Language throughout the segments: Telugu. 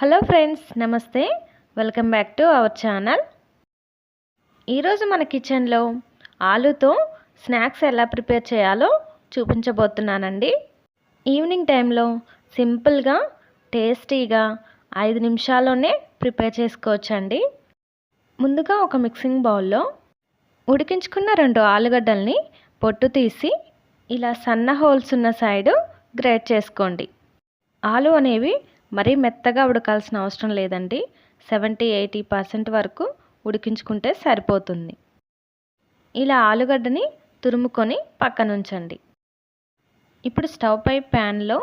హలో ఫ్రెండ్స్ నమస్తే. Welcome back to our channel. ఈరోజు మన కిచెన్లో ఆలుతో స్నాక్స్ ఎలా ప్రిపేర్ చేయాలో చూపించబోతున్నానండి. ఈవినింగ్ టైంలో సింపుల్గా టేస్టీగా ఐదు నిమిషాల్లోనే ప్రిపేర్ చేసుకోవచ్చండి. ముందుగా ఒక మిక్సింగ్ బౌల్లో ఉడికించుకున్న రెండు ఆలుగడ్డల్ని పొట్టు తీసి ఇలా సన్న హోల్స్ ఉన్న సైడు గ్రేట్ చేసుకోండి. ఆలు అనేవి మరీ మెత్తగా ఉడకాల్సిన అవసరం లేదండి. సెవెంటీ ఎయిటీ పర్సెంట్ వరకు ఉడికించుకుంటే సరిపోతుంది. ఇలా ఆలుగడ్డని తురుముకొని పక్కనుంచండి. ఇప్పుడు స్టవ్ పై ప్యాన్లో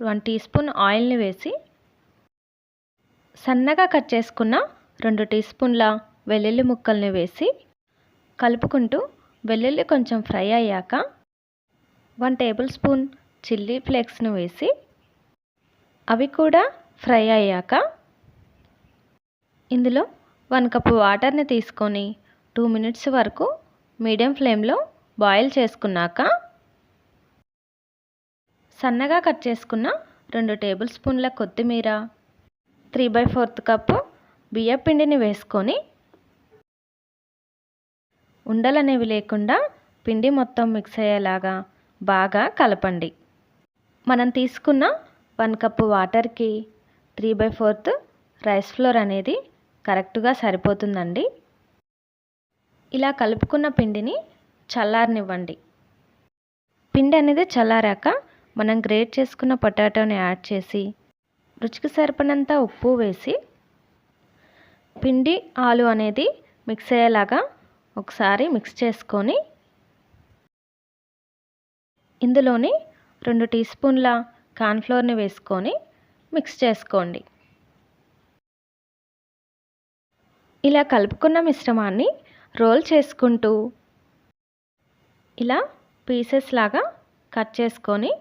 వన్ టీ స్పూన్ ఆయిల్ని వేసి సన్నగా కట్ చేసుకున్న రెండు టీ స్పూన్ల వెల్లుల్లి ముక్కల్ని వేసి కలుపుకుంటూ వెల్లుల్లి కొంచెం ఫ్రై అయ్యాక వన్ టేబుల్ స్పూన్ చిల్లీ ఫ్లేక్స్ను వేసి అవి కూడా ఫ్రై అయ్యాక ఇందులో వన్ కప్ వాటర్ని తీసుకొని టూ మినిట్స్ వరకు మీడియం ఫ్లేమ్లో బాయిల్ చేసుకున్నాక సన్నగా కట్ చేసుకున్న రెండు టేబుల్ స్పూన్ల కొత్తిమీర త్రీ బై ఫోర్త్ కప్పు బియ్య పిండిని వేసుకొని ఉండలనేవి లేకుండా పిండి మొత్తం మిక్స్ అయ్యేలాగా బాగా కలపండి. మనం తీసుకున్న వన్ కప్పు వాటర్కి three by fourth rice flour అనేది కరెక్ట్గా సరిపోతుందండి. ఇలా కలుపుకున్న పిండిని చల్లారనివ్వండి. పిండి అనేది చల్లారాక మనం గ్రేట్ చేసుకున్న పొటాటోని యాడ్ చేసి రుచికి సరిపడినంత ఉప్పు వేసి పిండి ఆలు అనేది మిక్స్ అయ్యేలాగా ఒకసారి మిక్స్ చేసుకొని ఇందులోని రెండు టీ స్పూన్ల కార్న్ఫ్లోర్ని వేసుకొని మిక్స్ చేసుకోండి. ఇలా కలుపుకున్న మిశ్రమాన్ని రోల్ చేసుకుంటూ ఇలా పీసెస్ లాగా కట్ చేసుకొని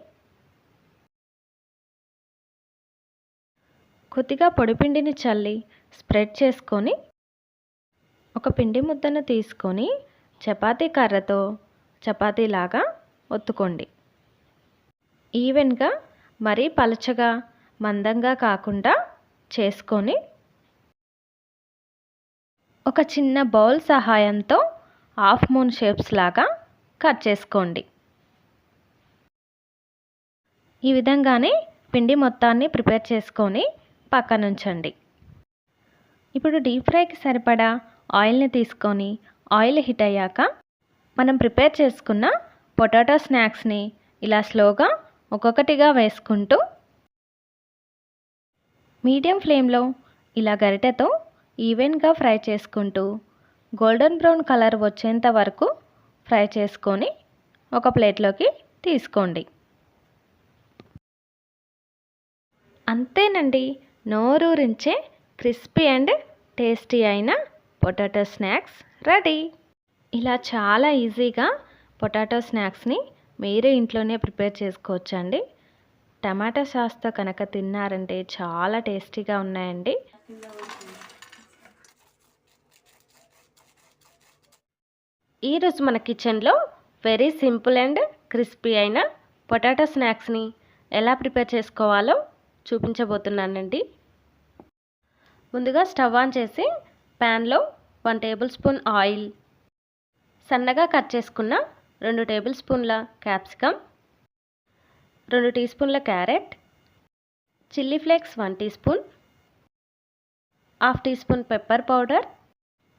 కొద్దిగా పొడిపిండిని చల్లి స్ప్రెడ్ చేసుకొని ఒక పిండి ముద్దను తీసుకొని చపాతీ కర్రతో చపాతీలాగా ఒత్తుకోండి. ఈవెన్గా మరీ పలచగా మందంగా కాకుండా చేసుకొని ఒక చిన్న బౌల్ సహాయంతో హాఫ్ మూన్ షేప్స్ లాగా కట్ చేసుకోండి. ఈ విధంగానే పిండి మొత్తాన్ని ప్రిపేర్ చేసుకొని పక్కనుంచండి. ఇప్పుడు డీప్ ఫ్రైకి సరిపడా ఆయిల్ని తీసుకొని ఆయిల్ హిట్ అయ్యాక మనం ప్రిపేర్ చేసుకున్న పొటాటో స్నాక్స్ని ఇలా స్లోగా ఒక్కొక్కటిగా వేసుకుంటూ మీడియం ఫ్లేమ్లో ఇలా గరిటెతో ఈవెన్గా ఫ్రై చేసుకుంటూ గోల్డెన్ బ్రౌన్ కలర్ వచ్చేంత వరకు ఫ్రై చేసుకొని ఒక ప్లేట్లోకి తీసుకోండి. అంతేనండి నోరూరించే క్రిస్పీ అండ్ టేస్టీ అయిన పొటాటో స్నాక్స్ రెడీ. ఇలా చాలా ఈజీగా పొటాటో స్నాక్స్ని మీరు ఇంట్లోనే ప్రిపేర్ చేసుకోవచ్చండి. టమాటా సాస్తో కనుక తిన్నారంటే చాలా టేస్టీగా ఉన్నాయండి. ఈరోజు మన కిచెన్లో వెరీ సింపుల్ అండ్ క్రిస్పీ అయిన పొటాటో స్నాక్స్ని ఎలా ప్రిపేర్ చేసుకోవాలో చూపించబోతున్నానండి. ముందుగా స్టవ్ ఆన్ చేసి ప్యాన్లో వన్ టేబుల్ స్పూన్ ఆయిల్ సన్నగా కట్ చేసుకున్న రెండు టేబుల్ స్పూన్ల క్యాప్సికమ్ రెండు టీ స్పూన్ల carrot chilli flakes one teaspoon half teaspoon pepper powder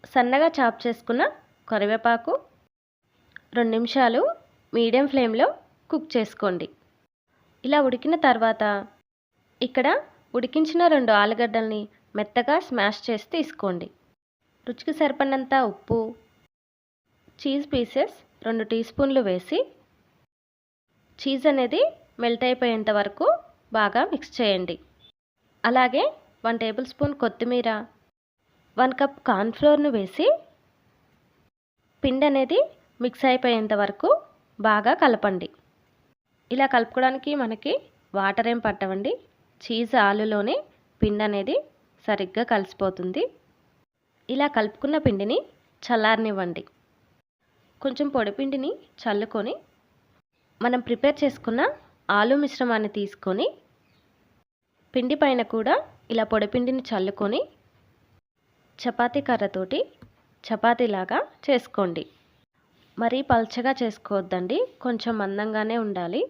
సన్నగా చాప్ చేసుకున్న కరివేపాకు రెండు నిమిషాలు మీడియం ఫ్లేమ్లో కుక్ చేసుకోండి. ఇలా ఉడికిన తర్వాత ఇక్కడ ఉడికించిన రెండు ఆలుగడ్డల్ని మెత్తగా స్మాష్ చేసి తీసుకోండి. రుచికి సరిపడినంత ఉప్పు చీజ్ పీసెస్ రెండు టీ స్పూన్లు వేసి చీజ్ అనేది మెల్ట్ అయిపోయేంత వరకు బాగా మిక్స్ చేయండి. అలాగే వన్ టేబుల్ స్పూన్ కొత్తిమీర వన్ కప్ కార్న్ఫ్లోర్ను వేసి పిండి అనేది మిక్స్ అయిపోయేంత వరకు బాగా కలపండి. ఇలా కలుపుకోవడానికి మనకి వాటర్ ఏం పట్టవండి. చీజ్ ఆలులోనే పిండి అనేది సరిగ్గా కలిసిపోతుంది. ఇలా కలుపుకున్న పిండిని చల్లారనివ్వండి. కొంచెం పొడిపిండిని చల్లుకొని మనం ప్రిపేర్ చేసుకున్న ఆలు మిశ్రమాన్ని తీసుకొని పిండి పైన కూడా ఇలా పొడిపిండిని చల్లుకొని చపాతీ కర్రతోటి చపాతీలాగా చేసుకోండి. మరీ పల్చగా చేసుకోవద్దండి. కొంచెం మందంగానే ఉండాలి.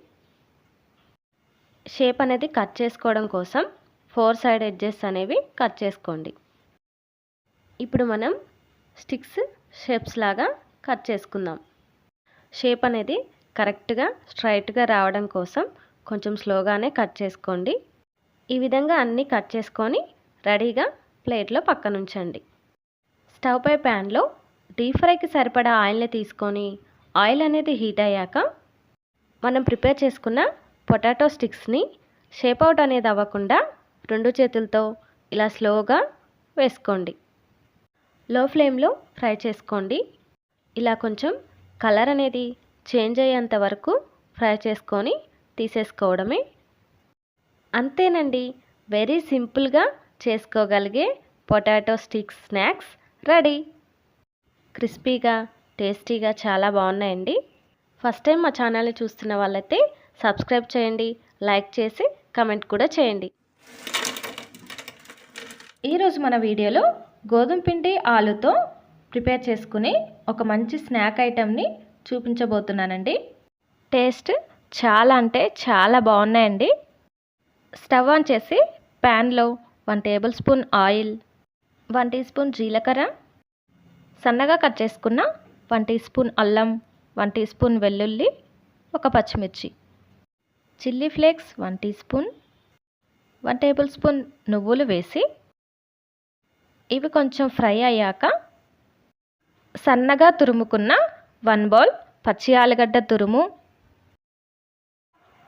షేప్ అనేది కట్ చేసుకోవడం కోసం ఫోర్ సైడ్ ఎడ్జెస్ అనేవి కట్ చేసుకోండి. ఇప్పుడు మనం స్టిక్స్ షేప్స్ లాగా కట్ చేసుకుందాం. షేప్ అనేది కరెక్ట్గా స్ట్రైట్గా రావడం కోసం కొంచెం స్లోగానే కట్ చేసుకోండి. ఈ విధంగా అన్నీ కట్ చేసుకొని రెడీగా ప్లేట్లో పక్కన ఉంచండి స్టవ్ పై ప్యాన్లో డీప్ ఫ్రైకి సరిపడా ఆయిల్ని తీసుకొని ఆయిల్ అనేది హీట్ అయ్యాక మనం ప్రిపేర్ చేసుకున్న పొటాటో స్టిక్స్ని షేప్ అవుట్ అనేది అవ్వకుండా రెండు చేతులతో ఇలా స్లోగా వేసుకోండి. లో ఫ్లేమ్లో ఫ్రై చేసుకోండి. ఇలా కొంచెం కలర్ అనేది చేంజ్ అయ్యేంత వరకు ఫ్రై చేసుకొని తీసేసుకోవడమే. అంతేనండి వెరీ సింపుల్గా చేసుకోగలిగే పొటాటో స్టిక్స్ స్నాక్స్ రెడీ. క్రిస్పీగా టేస్టీగా చాలా బాగున్నాయండి. ఫస్ట్ టైం మా ఛానల్ని చూస్తున్న వాళ్ళైతే సబ్స్క్రైబ్ చేయండి లైక్ చేసి కమెంట్ కూడా చేయండి. ఈరోజు మన వీడియోలో గోధుమ పిండి ఆలుతో ప్రిపేర్ చేసుకుని ఒక మంచి స్నాక్ ఐటెంని చూపించబోతున్నానండి. టేస్ట్ చాలా అంటే చాలా బాగున్నాయండి. స్టవ్ ఆన్ చేసి ప్యాన్లో one tablespoon oil one teaspoon జీలకర్ర సన్నగా కట్ చేసుకున్న వన్ టీ స్పూన్ అల్లం వన్ టీ స్పూన్ వెల్లుల్లి ఒక పచ్చిమిర్చి chilli flakes one teaspoon one tablespoon నువ్వులు వేసి ఇవి కొంచెం ఫ్రై అయ్యాక సన్నగా తురుముకున్న వన్ బౌల్ పచ్చి ఆలుగడ్డ తురుము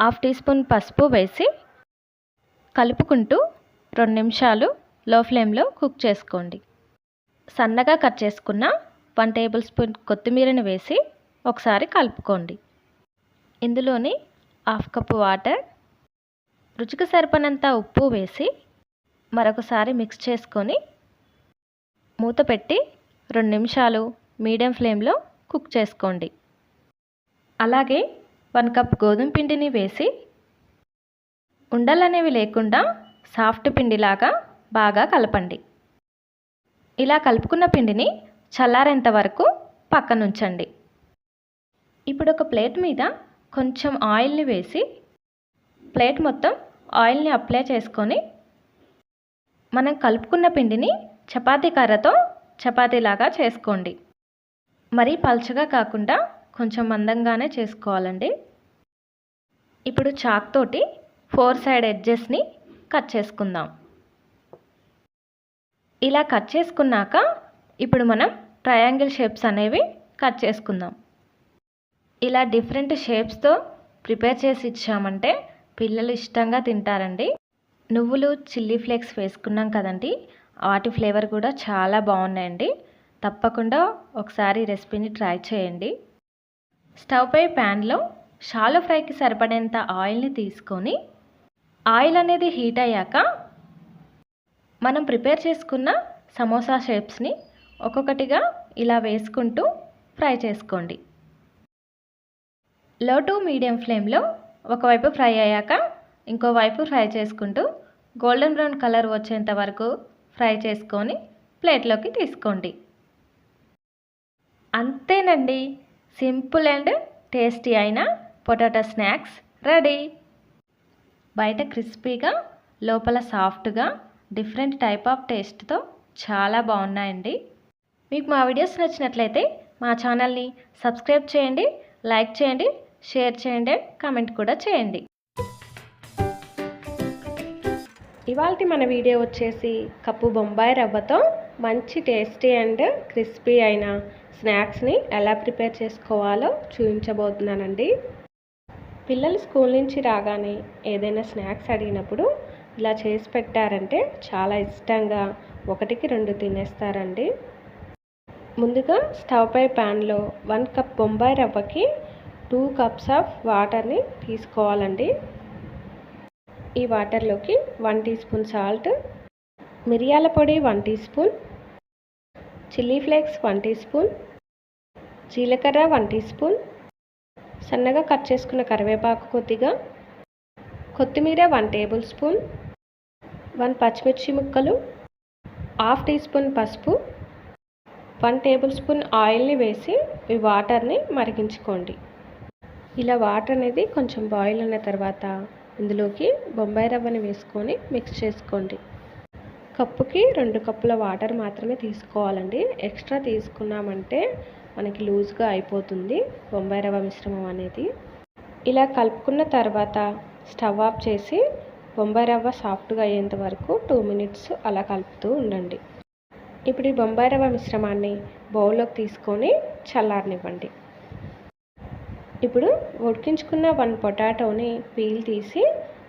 హాఫ్ టీ స్పూన్ పసుపు వేసి కలుపుకుంటూ రెండు నిమిషాలు లో ఫ్లేమ్లో కుక్ చేసుకోండి. సన్నగా కట్ చేసుకున్న వన్ టేబుల్ స్పూన్ కొత్తిమీరని వేసి ఒకసారి కలుపుకోండి. ఇందులోని హాఫ్ కప్పు వాటర్ రుచికి సరిపడినంత ఉప్పు వేసి మరొకసారి మిక్స్ చేసుకొని మూత పెట్టి రెండు నిమిషాలు మీడియం ఫ్లేమ్లో కుక్ చేసుకోండి. అలాగే వన్ కప్ గోధుమ పిండిని వేసి ఉండలనేవి లేకుండా సాఫ్ట్ పిండిలాగా బాగా కలపండి. ఇలా కలుపుకున్న పిండిని చల్లారేంత వరకు పక్కనుంచండి. ఇప్పుడు ఒక ప్లేట్ మీద కొంచెం ఆయిల్ని వేసి ప్లేట్ మొత్తం ఆయిల్ని అప్లై చేసుకొని మనం కలుపుకున్న పిండిని చపాతీ కర్రతో చపాతీలాగా చేసుకోండి. మరీ పల్చగా కాకుండా కొంచెం మందంగానే చేసుకోవాలండి. ఇప్పుడు చాక్ తోటి ఫోర్ సైడ్ ఎడ్జెస్ని కట్ చేసుకుందాం. ఇలా కట్ చేసుకున్నాక ఇప్పుడు మనం ట్రయాంగిల్ షేప్స్ అనేవి కట్ చేసుకుందాం. ఇలా డిఫరెంట్ షేప్స్తో ప్రిపేర్ చేసి ఇచ్చామంటే పిల్లలు ఇష్టంగా తింటారండి. నువ్వులు చిల్లీ ఫ్లేక్స్ వేసుకున్నాం కదండి. వాటి ఫ్లేవర్ కూడా చాలా బాగున్నాయండి. తప్పకుండా ఒకసారి రెసిపీని ట్రై చేయండి. స్టవ్ పై ప్యాన్లో షాలో ఫ్రైకి సరిపడేంత ఆయిల్ని తీసుకొని ఆయిల్ అనేది హీట్ అయ్యాక మనం ప్రిపేర్ చేసుకున్న సమోసా షేప్స్ని ఒక్కొక్కటిగా ఇలా వేసుకుంటూ ఫ్రై చేసుకోండి. లో టు మీడియం ఫ్లేమ్లో ఒకవైపు ఫ్రై అయ్యాక ఇంకోవైపు ఫ్రై చేసుకుంటూ గోల్డెన్ బ్రౌన్ కలర్ వచ్చేంత వరకు ఫ్రై చేసుకొని ప్లేట్లోకి తీసుకోండి. అంతేనండి. సింపుల్ అండ్ టేస్టీ అయిన పొటాటో స్నాక్స్ రెడీ. బయట క్రిస్పీగా లోపల సాఫ్ట్గా డిఫరెంట్ టైప్ ఆఫ్ టేస్ట్తో చాలా బాగున్నాయండి. మీకు మా వీడియోస్ నచ్చినట్లయితే మా ఛానల్ని సబ్స్క్రైబ్ చేయండి లైక్ చేయండి షేర్ చేయండి కామెంట్ కూడా చేయండి. ఇవాళ మన వీడియో వచ్చేసి కప్పు బొంబాయి రవ్వతో మంచి టేస్టీ అండ్ క్రిస్పీ అయిన స్నాక్స్ని ఎలా ప్రిపేర్ చేసుకోవాలో చూపించబోతున్నానండి. పిల్లలు స్కూల్ నుంచి రాగానే ఏదైనా స్నాక్స్ అడిగినప్పుడు ఇలా చేసి పెట్టారంటే చాలా ఇష్టంగా ఒకటికి రెండు తినేస్తారండి. ముందుగా స్టవ్ పై ప్యాన్లో వన్ కప్ బొంబాయి రవ్వకి టూ కప్స్ ఆఫ్ వాటర్ని తీసుకోవాలండి. ఈ వాటర్లోకి వన్ టీ స్పూన్ సాల్ట్ మిరియాల పొడి one teaspoon chilli flakes one teaspoon జీలకర్ర వన్ టీ స్పూన్ సన్నగా కట్ చేసుకున్న కరివేపాకు కొద్దిగా కొత్తిమీర వన్ టేబుల్ స్పూన్ వన్ పచ్చిమిర్చి ముక్కలు హాఫ్ టీ స్పూన్ పసుపు వన్ టేబుల్ స్పూన్ ఆయిల్ని వేసి ఈ వాటర్ని మరిగించుకోండి. ఇలా వాటర్ అనేది కొంచెం బాయిల్ అయిన తర్వాత ఇందులోకి బొంబాయి రవ్వని వేసుకొని మిక్స్ చేసుకోండి. కప్పుకి రెండు కప్పుల వాటర్ మాత్రమే తీసుకోవాలండి. ఎక్స్ట్రా తీసుకున్నామంటే మనకి లూజ్గా అయిపోతుంది బొంబాయి రవ్వ మిశ్రమం అనేది. ఇలా కలుపుకున్న తర్వాత స్టవ్ ఆఫ్ చేసి బొంబాయి రవ్వ సాఫ్ట్గా అయ్యేంత వరకు టూ మినిట్స్ అలా కలుపుతూ ఉండండి. ఇప్పుడు ఈ బొంబాయి రవ్వ మిశ్రమాన్ని బౌల్లోకి తీసుకొని చల్లారనివ్వండి. ఇప్పుడు ఉడికించుకున్న వన్ పొటాటోని పీల్ తీసి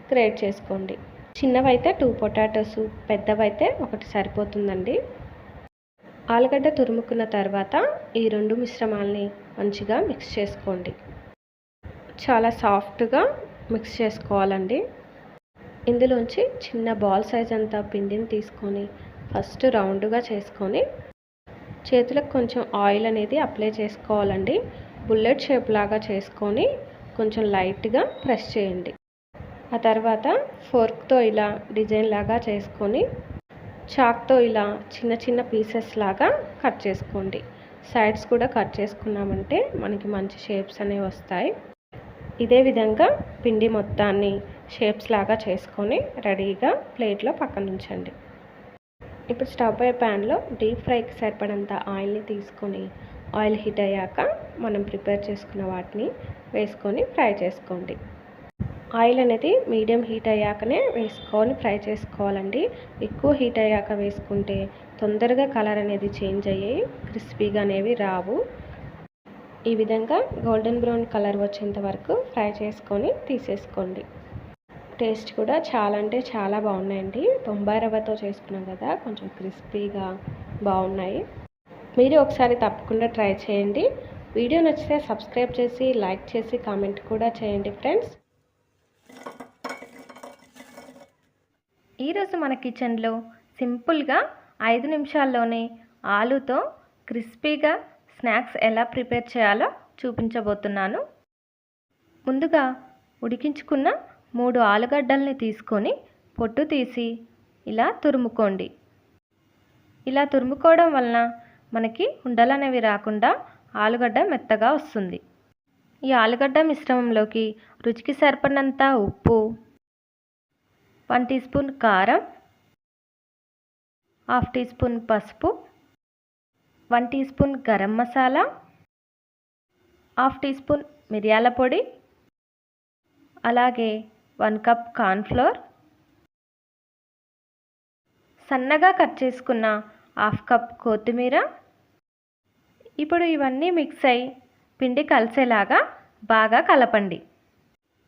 గ్రేట్ చేసుకోండి. చిన్నవైతే టూ పొటాటోస్ పెద్దవైతే ఒకటి సరిపోతుందండి. ఆలుగడ్డ తురుముకున్న తర్వాత ఈ రెండు మిశ్రమాల్ని మంచిగా మిక్స్ చేసుకోండి. చాలా సాఫ్ట్గా మిక్స్ చేసుకోవాలండి. ఇందులోంచి చిన్న బాల్ సైజ్ అంతా పిండిని తీసుకొని ఫస్ట్ రౌండ్గా చేసుకొని చేతులకు కొంచెం ఆయిల్ అనేది అప్లై చేసుకోవాలండి. బుల్లెట్ షేప్ లాగా చేసుకొని కొంచెం లైట్గా ప్రెస్ చేయండి. ఆ తర్వాత ఫోర్క్తో ఇలా డిజైన్ లాగా చేసుకొని చాక్తో ఇలా చిన్న చిన్న పీసెస్ లాగా కట్ చేసుకోండి. సైడ్స్ కూడా కట్ చేసుకున్నామంటే మనకి మంచి షేప్స్ అనేవి వస్తాయి. ఇదే విధంగా పిండి మొత్తాన్ని షేప్స్ లాగా చేసుకొని రెడీగా ప్లేట్లో పక్కన ఉంచండి. ఇప్పుడు స్టవ్ పై ప్యాన్లో డీప్ ఫ్రైకి సరిపడంత ఆయిల్ని తీసుకొని ఆయిల్ హీట్ అయ్యాక మనం ప్రిపేర్ చేసుకున్న వాటిని వేసుకొని ఫ్రై చేసుకోండి. ఆయిల్ అనేది మీడియం హీట్ అయ్యాకనే వేసుకొని ఫ్రై చేసుకోవాలండి. ఎక్కువ హీట్ అయ్యాక వేసుకుంటే తొందరగా కలర్ అనేది చేంజ్ అయ్యి క్రిస్పీగా అనేవి రావు. ఈ విధంగా గోల్డెన్ బ్రౌన్ కలర్ వచ్చేంత వరకు ఫ్రై చేసుకొని తీసేసుకోండి. టేస్ట్ కూడా చాలా అంటే చాలా బాగున్నాయండి. బొంబాయి రవ్వతో చేసుకున్నాం కదా కొంచెం క్రిస్పీగా బాగున్నాయి. మీరు ఒకసారి తప్పకుండా ట్రై చేయండి. వీడియో నచ్చితే సబ్స్క్రైబ్ చేసి లైక్ చేసి కామెంట్ కూడా చేయండి ఫ్రెండ్స్. ఈరోజు మన కిచెన్లో సింపుల్గా ఐదు నిమిషాల్లోనే ఆలుతో క్రిస్పీగా స్నాక్స్ ఎలా ప్రిపేర్ చేయాలో చూపించబోతున్నాను. ముందుగా ఉడికించుకున్న మూడు ఆలుగడ్డల్ని తీసుకొని పొట్టు తీసి ఇలా తురుముకోండి. ఇలా తురుముకోవడం వలన మనకి ఉండలనేవి రాకుండా ఆలుగడ్డ మెత్తగా వస్తుంది. ఈ ఆలుగడ్డ మిశ్రమంలోకి రుచికి సరిపడినంత ఉప్పు వన్ టీ స్పూన్ కారం హాఫ్ టీ స్పూన్ పసుపు one teaspoon garam masala half teaspoon మిరియాల పొడి అలాగే వన్ కప్ కార్న్ఫ్లోర్ సన్నగా కట్ చేసుకున్న హాఫ్ కప్ కొత్తిమీర. ఇప్పుడు ఇవన్నీ మిక్స్ అయి పిండి కలిసేలాగా బాగా కలపండి.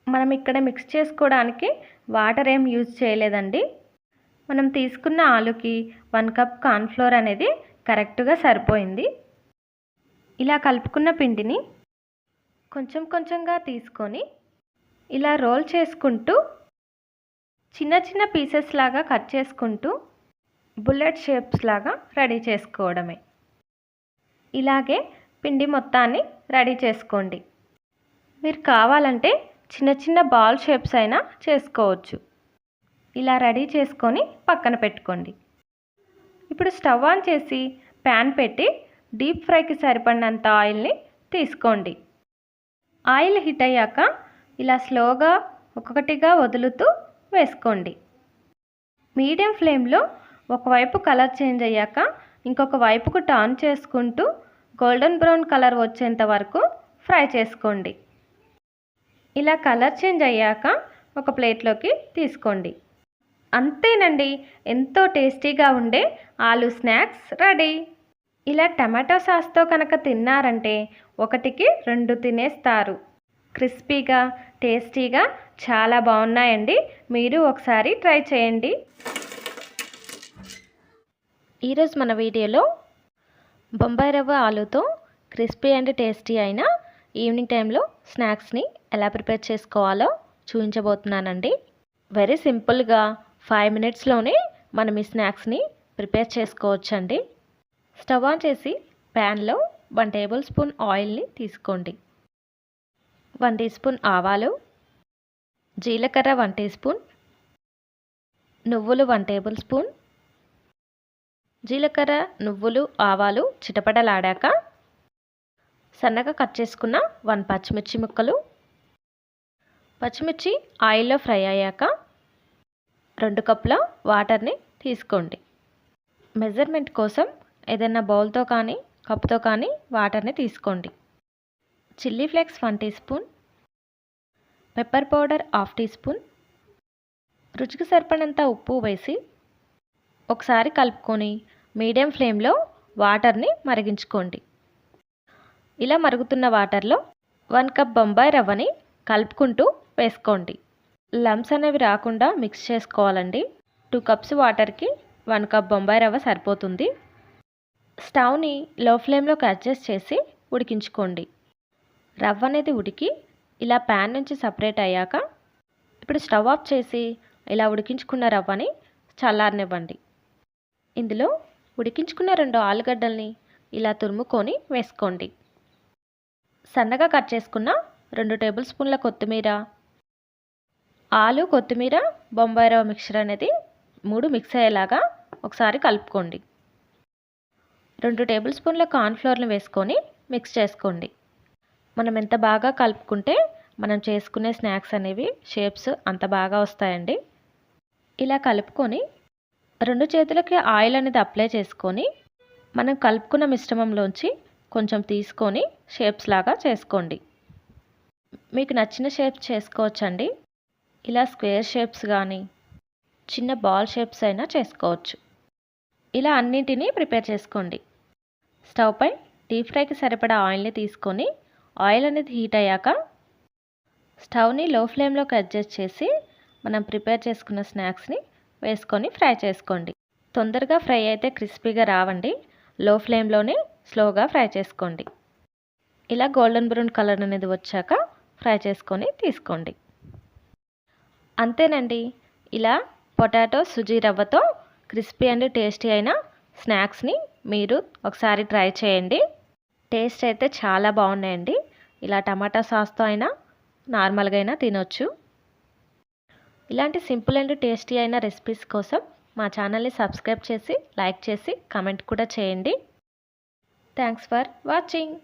మనం ఇక్కడ మిక్స్ చేసుకోవడానికి వాటర్ ఏం యూజ్ చేయలేదండి. మనం తీసుకున్న ఆలుకి వన్ కప్ కార్న్ఫ్లోర్ అనేది కరెక్ట్గా సరిపోయింది. ఇలా కలుపుకున్న పిండిని కొంచెం కొంచెంగా తీసుకొని ఇలా రోల్ చేసుకుంటూ చిన్న చిన్న పీసెస్ లాగా కట్ చేసుకుంటూ బుల్లెట్ షేప్స్ లాగా రెడీ చేసుకోవడమే. ఇలాగే పిండి మొత్తాన్ని రెడీ చేసుకోండి. మీరు కావాలంటే చిన్న చిన్న బాల్ షేప్స్ అయినా చేసుకోవచ్చు. ఇలా రెడీ చేసుకొని పక్కన పెట్టుకోండి. ఇప్పుడు స్టవ్ ఆన్ చేసి ప్యాన్ పెట్టి డీప్ ఫ్రైకి సరిపడినంత ఆయిల్ని తీసుకోండి. ఆయిల్ హీట్ అయ్యాక ఇలా స్లోగా ఒక్కొక్కటిగా వదులుతూ వేసుకోండి. మీడియం ఫ్లేమ్లో ఒకవైపు కలర్ చేంజ్ అయ్యాక ఇంకొక వైపుకు టర్న్ చేసుకుంటూ గోల్డెన్ బ్రౌన్ కలర్ వచ్చేంత వరకు ఫ్రై చేసుకోండి. ఇలా కలర్ చేంజ్ అయ్యాక ఒక ప్లేట్లోకి తీసుకోండి. అంతేనండి ఎంతో టేస్టీగా ఉండే ఆలు స్నాక్స్ రెడీ. ఇలా టమాటో సాస్తో కనుక తిన్నారంటే ఒకటికి రెండు తినేస్తారు. క్రిస్పీగా టేస్టీగా చాలా బాగున్నాయండి. మీరు ఒకసారి ట్రై చేయండి. ఈరోజు మన వీడియోలో బొంబాయి రవ్వ ఆలుతో క్రిస్పీ అండ్ టేస్టీ అయిన ఈవినింగ్ టైంలో స్నాక్స్ని ఎలా ప్రిపేర్ చేసుకోవాలో చూపించబోతున్నానండి. వెరీ సింపుల్గా ఫైవ్ మినిట్స్లోనే మనం ఈ స్నాక్స్ని ప్రిపేర్ చేసుకోవచ్చండి. స్టవ్ ఆన్ చేసి ప్యాన్లో వన్ టేబుల్ స్పూన్ ఆయిల్ని తీసుకోండి. వన్ టీ స్పూన్ ఆవాలు జీలకర్ర వన్ టీ స్పూన్ నువ్వులు వన్ టేబుల్ స్పూన్ జీలకర్ర నువ్వులు ఆవాలు చిటపటలాడాక సన్నగా కట్ చేసుకున్న వన్ పచ్చిమిర్చి ముక్కలు పచ్చిమిర్చి ఆయిల్లో ఫ్రై అయ్యాక రెండు కప్పుల వాటర్ని తీసుకోండి. మెజర్మెంట్ కోసం ఏదైనా బౌల్తో కానీ కప్తో కానీ వాటర్ని తీసుకోండి. Chilli flakes one teaspoon pepper powder half teaspoon రుచికి సరిపడినంత ఉప్పు వేసి ఒకసారి కలుపుకొని మీడియం ఫ్లేమ్లో వాటర్ని మరిగించుకోండి. ఇలా మరుగుతున్న వాటర్లో వన్ కప్ బొంబాయి రవ్వని కలుపుకుంటూ వేసుకోండి. లమ్స్ అనేవి రాకుండా మిక్స్ చేసుకోవాలండి. టూ కప్స్ వాటర్కి వన్ కప్ బొంబాయి రవ్వ సరిపోతుంది. స్టవ్ని లో ఫ్లేమ్లోకి అడ్జస్ట్ చేసి ఉడికించుకోండి. రవ్వ అనేది ఉడికి ఇలా ప్యాన్ నుంచి సపరేట్ అయ్యాక ఇప్పుడు స్టవ్ ఆఫ్ చేసి ఇలా ఉడికించుకున్న రవ్వని చల్లారనివ్వండి. ఇందులో ఉడికించుకున్న రెండు ఆలుగడ్డల్ని ఇలా తురుముకొని వేసుకోండి. సన్నగా కట్ చేసుకున్న రెండు టేబుల్ స్పూన్ల కొత్తిమీర ఆలు కొత్తిమీర బొంబాయి రవ్వ మిక్చర్ అనేది మూడు మిక్స్ అయ్యేలాగా ఒకసారి కలుపుకోండి. రెండు టేబుల్ స్పూన్ల కార్న్ఫ్లోర్ని వేసుకొని మిక్స్ చేసుకోండి. మనం ఎంత బాగా కలుపుకుంటే మనం చేసుకునే స్నాక్స్ అనేవి షేప్స్ అంత బాగా వస్తాయండి. ఇలా కలుపుకొని రెండు చేతులకి ఆయిల్ అనేది అప్లై చేసుకొని మనం కలుపుకున్న మిశ్రమంలోంచి కొంచెం తీసుకొని షేప్స్ లాగా చేసుకోండి. మీకు నచ్చిన షేప్స్ చేసుకోవచ్చండి. ఇలా స్క్వేర్ షేప్స్ కానీ చిన్న బాల్ షేప్స్ అయినా చేసుకోవచ్చు. ఇలా అన్నింటినీ ప్రిపేర్ చేసుకోండి. స్టవ్ పై డీప్ ఫ్రైకి సరిపడా ఆయిల్ని తీసుకొని ఆయిల్ అనేది హీట్ అయ్యాక స్టవ్ని లో ఫ్లేమ్లోకి అడ్జస్ట్ చేసి మనం ప్రిపేర్ చేసుకున్న స్నాక్స్ని వేసుకొని ఫ్రై చేసుకోండి. తొందరగా ఫ్రై అయితే క్రిస్పీగా రావండి. లో ఫ్లేమ్లోనే స్లోగా ఫ్రై చేసుకోండి. ఇలా గోల్డెన్ బ్రౌన్ కలర్ అనేది వచ్చాక ఫ్రై చేసుకొని తీసుకోండి. అంతేనండి. ఇలా పొటాటో సుజీ రవ్వతో క్రిస్పీ అండ్ టేస్టీ అయిన స్నాక్స్ని మీరు ఒకసారి ట్రై చేయండి. టేస్ట్ అయితే చాలా బాగున్నాయండి. ఇలా టమాటా సాస్తో అయినా నార్మల్గా అయినా తినొచ్చు. ఇలాంటి సింపుల్ అండ్ టేస్టీ అయిన రెసిపీస్ కోసం మా ఛానల్ని సబ్స్క్రైబ్ చేసి లైక్ చేసి కమెంట్ కూడా చేయండి. Thanks for watching.